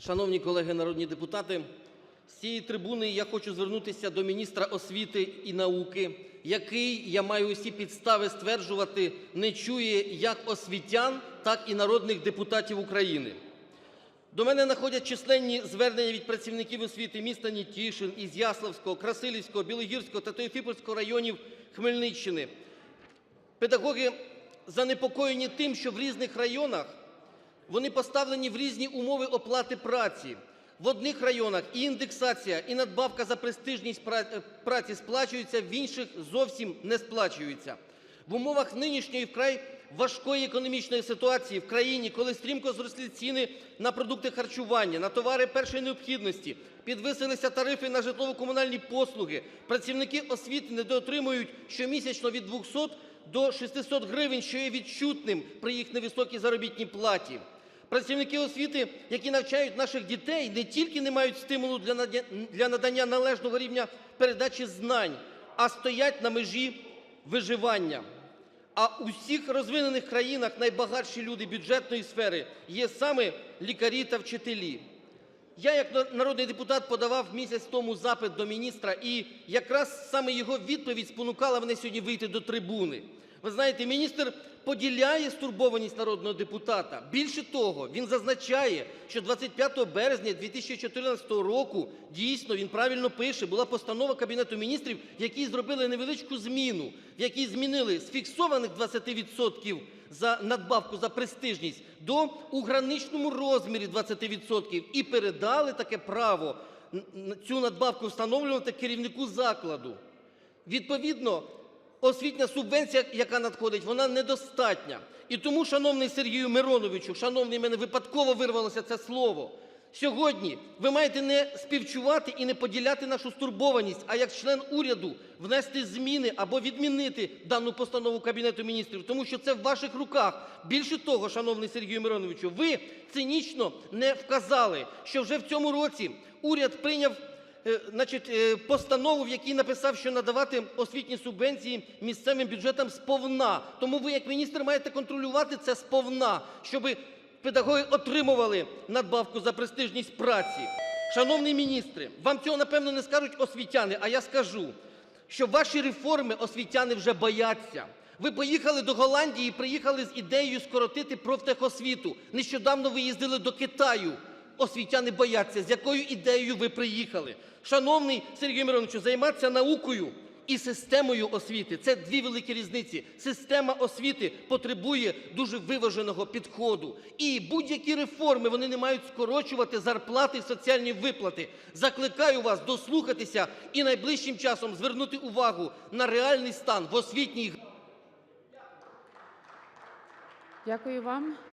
Шановні колеги народні депутати, з цієї трибуни я хочу звернутися до міністра освіти і науки, який, я маю усі підстави стверджувати, не чує як освітян, так і народних депутатів України. До мене надходять численні звернення від працівників освіти міста Нетішин, Ізяславського, Красилівського, Білогірського та Теофіпольського районів Хмельниччини. Педагоги занепокоєні тим, що в різних районах вони поставлені в різні умови оплати праці. В одних районах і індексація, і надбавка за престижність праці сплачуються, в інших зовсім не сплачуються. В умовах нинішньої вкрай важкої економічної ситуації в країні, коли стрімко зросли ціни на продукти харчування, на товари першої необхідності, підвисилися тарифи на житлово-комунальні послуги, працівники освіти недоотримують щомісячно від 200 до 600 гривень, що є відчутним при їх невисокій заробітній платі. Працівники освіти, які навчають наших дітей, не тільки не мають стимулу для надання належного рівня передачі знань, а стоять на межі виживання. А у всіх розвинених країнах найбагатші люди бюджетної сфери є саме лікарі та вчителі. Я як народний депутат подавав місяць тому запит до міністра, і якраз саме його відповідь спонукала мене сьогодні вийти до трибуни. Ви знаєте, міністр поділяє стурбованість народного депутата. Більше того, він зазначає, що 25 березня 2014 року, дійсно, він правильно пише, була постанова Кабінету Міністрів, які зробили невеличку зміну, в якій змінили з фіксованих 20% за надбавку за престижність до у граничному розмірі 20% і передали таке право цю надбавку встановлювати керівнику закладу. Відповідно, освітня субвенція, яка надходить, вона недостатня. І тому, шановний Сергію Мироновичу, шановний, мене випадково вирвалося це слово. Сьогодні ви маєте не співчувати і не поділяти нашу стурбованість, а як член уряду внести зміни або відмінити дану постанову Кабінету Міністрів, тому що це в ваших руках. Більше того, шановний Сергію Мироновичу, ви цинічно не вказали, що вже в цьому році уряд прийняв значить, е, постанову, в якій написав, що надавати освітні субвенції місцевим бюджетам сповна. Тому ви, як міністр, маєте контролювати це сповна, щоб педагоги отримували надбавку за престижність праці. Шановний міністре, вам цього, напевно, не скажуть освітяни, а я скажу, що ваші реформи освітяни вже бояться. Ви поїхали до Голландії, приїхали з ідеєю скоротити профтехосвіту. Нещодавно ви їздили до Китаю. Освітяни бояться, з якою ідеєю ви приїхали. Шановний Сергій Мироновичу, займатися наукою і системою освіти – це дві великі різниці. Система освіти потребує дуже виваженого підходу. І будь-які реформи, вони не мають скорочувати зарплати і соціальні виплати. Закликаю вас дослухатися і найближчим часом звернути увагу на реальний стан в освітній Дякую вам.